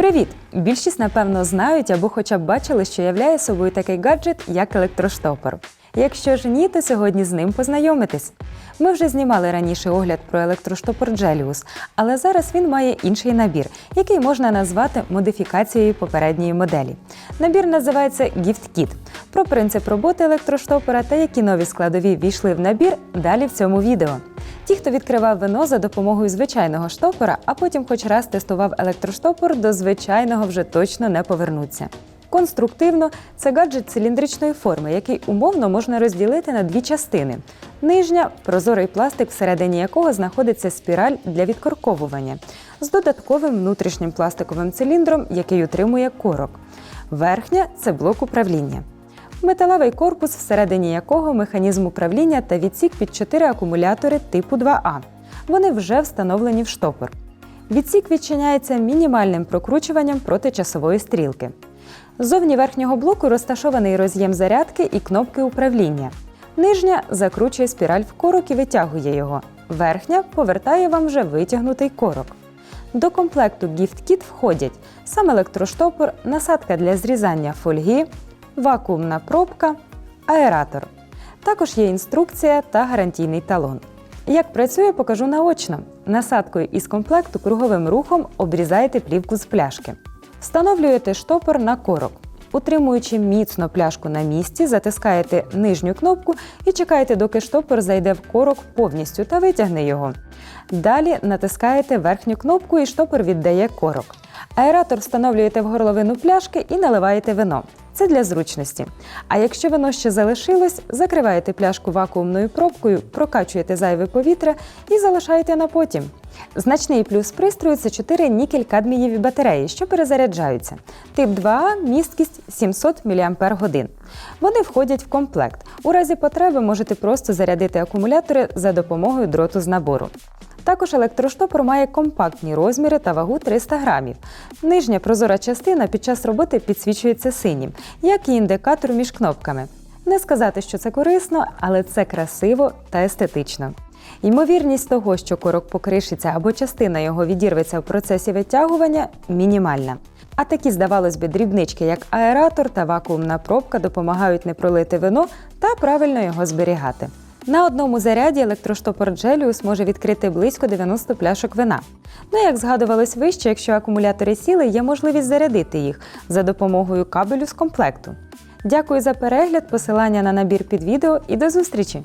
Привіт! Більшість, напевно, знають або хоча б бачили, що являє собою такий гаджет, як електроштопор. Якщо ж ні, то сьогодні з ним познайомитесь. Ми вже знімали раніше огляд про електроштопор Gelius, але зараз він має інший набір, який можна назвати модифікацією попередньої моделі. Набір називається Gift Kit. Про принцип роботи електроштопора та які нові складові війшли в набір далі в цьому відео. Ті, хто відкривав вино за допомогою звичайного штопора, а потім хоч раз тестував електроштопор, до звичайного вже точно не повернуться. Конструктивно це гаджет циліндричної форми, який умовно можна розділити на дві частини. Нижня прозорий пластик, всередині якого знаходиться спіраль для відкорковування з додатковим внутрішнім пластиковим циліндром, який утримує корок. Верхня це блок управління. Металевий корпус, всередині якого механізм управління та відсік під 4 акумулятори типу 2А. Вони вже встановлені в штопор. Відсік відчиняється мінімальним прокручуванням протичасової стрілки. Ззовні верхнього блоку розташований роз'єм зарядки і кнопки управління. Нижня закручує спіраль в корок і витягує його. Верхня повертає вам вже витягнутий корок. До комплекту Gift Kit входять сам електроштопор, насадка для зрізання фольги, вакуумна пробка, аератор. Також є інструкція та гарантійний талон. Як працює, покажу наочно. Насадкою із комплекту круговим рухом обрізаєте плівку з пляшки. Встановлюєте штопор на корок. Утримуючи міцно пляшку на місці, затискаєте нижню кнопку і чекаєте, доки штопор зайде в корок повністю та витягне його. Далі натискаєте верхню кнопку і штопор віддає корок. Аератор встановлюєте в горловину пляшки і наливаєте вино. Це для зручності. А якщо вино ще залишилось, закриваєте пляшку вакуумною пробкою, прокачуєте зайве повітря і залишаєте на потім. Значний плюс пристрою це 4 нікель-кадмієві батареї, що перезаряджаються. Тип 2А місткість 700 мАч. Вони входять в комплект. У разі потреби можете просто зарядити акумулятори за допомогою дроту з набору. Також електроштопор має компактні розміри та вагу 300 грамів. Нижня прозора частина під час роботи підсвічується синім, як і індикатор між кнопками. Не сказати, що це корисно, але це красиво та естетично. Ймовірність того, що корок покришиться або частина його відірветься в процесі витягування, мінімальна. А такі, здавалось би, дрібнички, як аератор та вакуумна пробка, допомагають не пролити вино та правильно його зберігати. На одному заряді електроштопор Джеліус може відкрити близько 90 пляшок вина. Ну, як згадувалось вище, якщо акумулятори сіли, є можливість зарядити їх за допомогою кабелю з комплекту. Дякую за перегляд, посилання на набір під відео і до зустрічі!